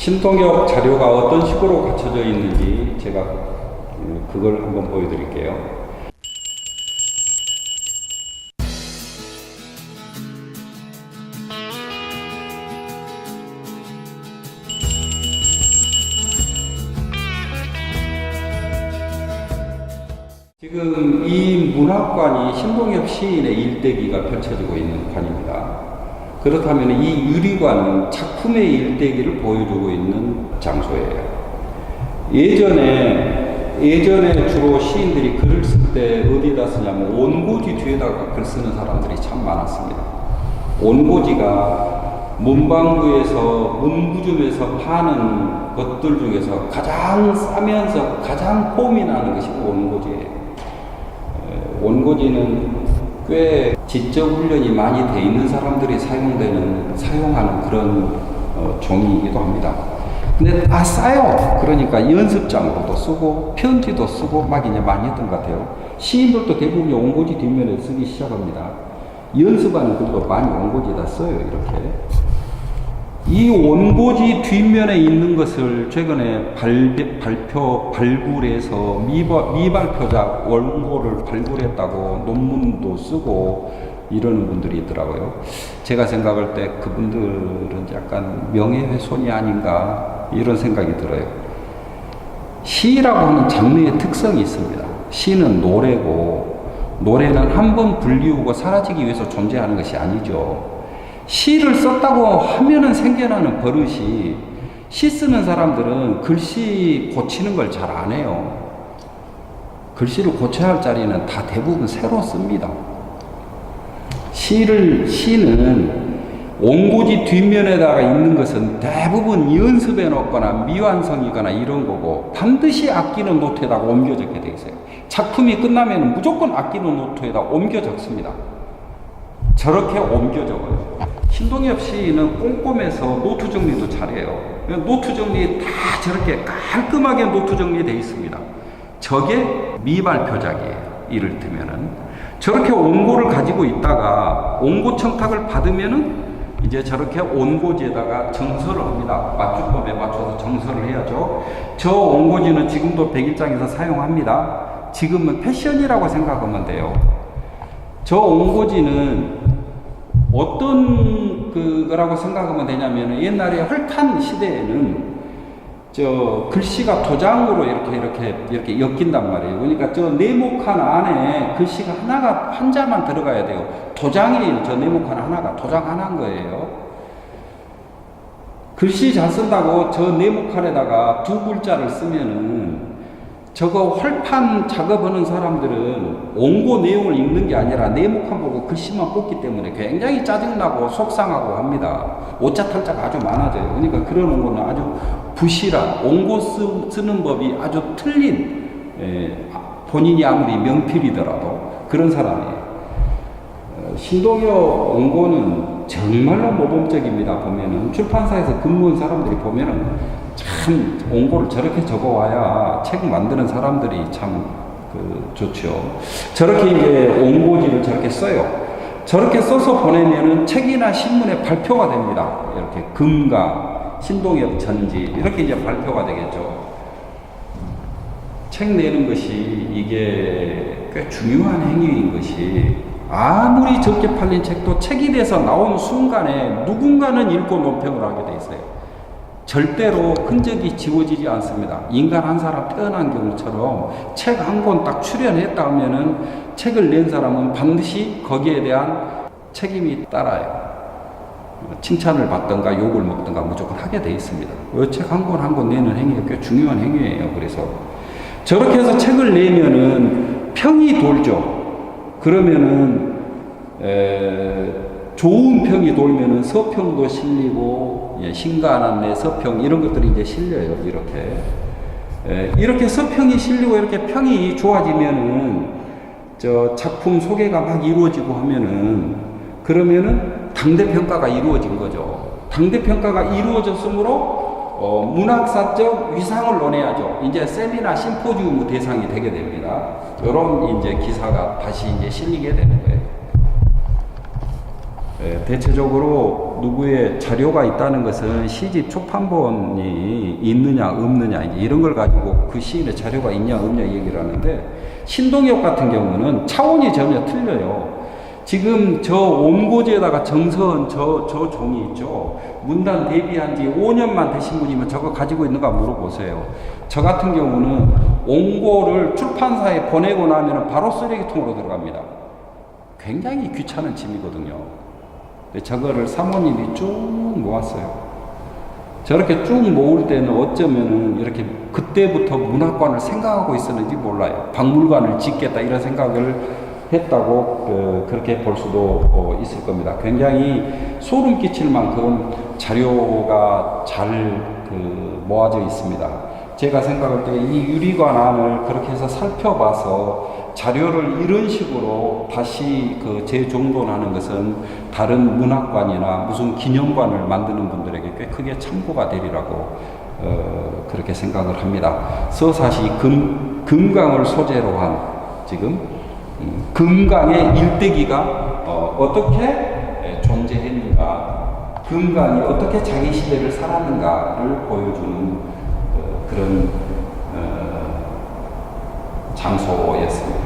신동엽 자료가 어떤 식으로 갖춰져 있는지 제가 음, 그걸 한번 보여드릴게요. 지금 이 문학관이 신동엽 시인의 일대기가 펼쳐지고 있는 관입니다. 그렇다면 이 유리관은 작품의 일대기를 보여주고 있는 장소예요. 예전에 예전에 주로 시인들이 글을 쓸 때 어디다 쓰냐면 온고지 뒤에다가 글 쓰는 사람들이 참 많았습니다. 온고지가 문방구에서 문구점에서 파는 것들 중에서 가장 싸면서 가장 폼이 나는 것이 온고지예요. 에, 온고지는 꽤 지적 훈련이 많이 돼 있는 사람들이 사용되는 사용하는 그런 어, 종이기도 합니다. 근데 다 싸요. 그러니까 연습장으로도 쓰고 편지도 쓰고 막 이제 많이 했던 것 같아요. 시인들도 대부분 온고지 뒷면에 쓰기 시작합니다. 연습하는 글도 많이 온고지에다 써요. 이렇게. 이 원고지 뒷면에 있는 것을 최근에 발, 발표, 발굴해서 미발, 미발표작 원고를 발굴했다고 논문도 쓰고 이러는 분들이 있더라고요. 제가 생각할 때 그분들은 약간 명예훼손이 아닌가 이런 생각이 들어요. 시라고 하는 장르의 특성이 있습니다. 시는 노래고 노래는 한 번 불리우고 사라지기 위해서 존재하는 것이 아니죠. 시를 썼다고 하면은 생겨나는 버릇이 시 쓰는 사람들은 글씨 고치는 걸 잘 안 해요. 글씨를 고쳐야 할 자리는 다 대부분 새로 씁니다. 시를, 시는 원고지 뒷면에다가 있는 것은 대부분 연습해 놓거나 미완성이거나 이런 거고 반드시 아끼는 노트에다가 옮겨 적게 돼 있어요. 작품이 끝나면 무조건 아끼는 노트에다 옮겨 적습니다. 저렇게 옮겨 적어요. 신동엽 시인은 꼼꼼해서 노트 정리도 잘해요. 노트 정리 다 저렇게 깔끔하게 노트 정리되어 있습니다. 저게 미발표작이에요. 이를테면은 저렇게 원고를 가지고 있다가 원고 청탁을 받으면은 이제 저렇게 원고지에다가 정서를 합니다. 맞춤법에 맞춰서 정서를 해야죠. 저 원고지는 지금도 백일장에서 사용합니다. 지금은 패션이라고 생각하면 돼요. 저 원고지는 어떤 그거라고 생각하면 되냐면 옛날에 헐탄 시대에는 저 글씨가 도장으로 이렇게 이렇게 이렇게 엮인단 말이에요. 그러니까 저 네모칸 안에 글씨가 하나가 한 자만 들어가야 돼요. 도장이에요. 저 네모칸 하나가 도장 하나인 거예요. 글씨 잘 쓴다고 저 네모칸에다가 두 글자를 쓰면은 저거 활판 작업하는 사람들은 원고 내용을 읽는 게 아니라 네모칸 보고 글씨만 뽑기 때문에 굉장히 짜증나고 속상하고 합니다. 오차 탈자가 아주 많아져요. 그러니까 그런 원고는 아주 부실한 원고 쓰, 는 법이 아주 틀린 에, 본인이 아무리 명필이더라도 그런 사람이에요. 어, 신동엽 원고는 정말로 모범적입니다. 보면은 출판사에서 근무한 사람들이 보면은 참 원고를 저렇게 적어와야 책 만드는 사람들이 참 그 좋죠. 저렇게 이제 원고지를 저렇게 써요. 저렇게 써서 보내면은 책이나 신문에 발표가 됩니다. 이렇게 금가, 신동엽 전지 이렇게 이제 발표가 되겠죠. 책 내는 것이 이게 꽤 중요한 행위인 것이 아무리 적게 팔린 책도 책이 돼서 나온 순간에 누군가는 읽고 논평을 하게 돼 있어요. 절대로 흔적이 지워지지 않습니다. 인간 한 사람 태어난 경우처럼 책 한 권 딱 출연했다 하면은 책을 낸 사람은 반드시 거기에 대한 책임이 따라요. 칭찬을 받던가 욕을 먹던가 무조건 하게 돼 있습니다. 책 한 권 한 권 내는 행위가 꽤 중요한 행위예요. 그래서 저렇게 해서 책을 내면은 평이 돌죠. 그러면은 에, 좋은 평이 돌면은 서평도 실리고 예, 신간안내 서평 이런 것들이 이제 실려요. 이렇게 에, 이렇게 서평이 실리고 이렇게 평이 좋아지면은 저 작품 소개가 막 이루어지고 하면은 그러면은 당대 평가가 이루어진 거죠. 당대 평가가 이루어졌으므로 어, 문학사적 위상을 논해야죠. 이제 세미나 심포지움 대상이 되게 됩니다. 이런 이제 기사가 다시 이제 실리게 되는 거예요. 에, 대체적으로 누구의 자료가 있다는 것은 시집 초판본이 있느냐 없느냐 이런 걸 가지고 그 시인의 자료가 있냐 없냐 얘기를 하는데 신동엽 같은 경우는 차원이 전혀 틀려요. 지금 저 온고지에다가 정선 저, 저 종이 있죠. 문단 데뷔한 지 5년만 되신 분이면 저거 가지고 있는가 물어보세요. 저 같은 경우는 온고를 출판사에 보내고 나면 바로 쓰레기통으로 들어갑니다. 굉장히 귀찮은 짐이거든요. 저거를 사모님이 쭉 모았어요. 저렇게 쭉 모을 때는 어쩌면은 이렇게 그때부터 문학관을 생각하고 있었는지 몰라요. 박물관을 짓겠다 이런 생각을 했다고 그, 그렇게 볼 수도 어, 있을 겁니다. 굉장히 소름 끼칠 만큼 자료가 잘 그, 모아져 있습니다. 제가 생각할 때 이 유리관 안을 그렇게 해서 살펴봐서 자료를 이런 식으로 다시 그 재정돈하는 것은 다른 문학관이나 무슨 기념관을 만드는 분들에게 꽤 크게 참고가 되리라고 어, 그렇게 생각을 합니다. 서사시 금, 금강을 소재로 한 지금 음, 금강의 일대기가 어, 어떻게 에, 존재했는가, 금강이 어떻게 자기 시대를 살았는가를 보여주는 어, 그런 어, 장소였습니다.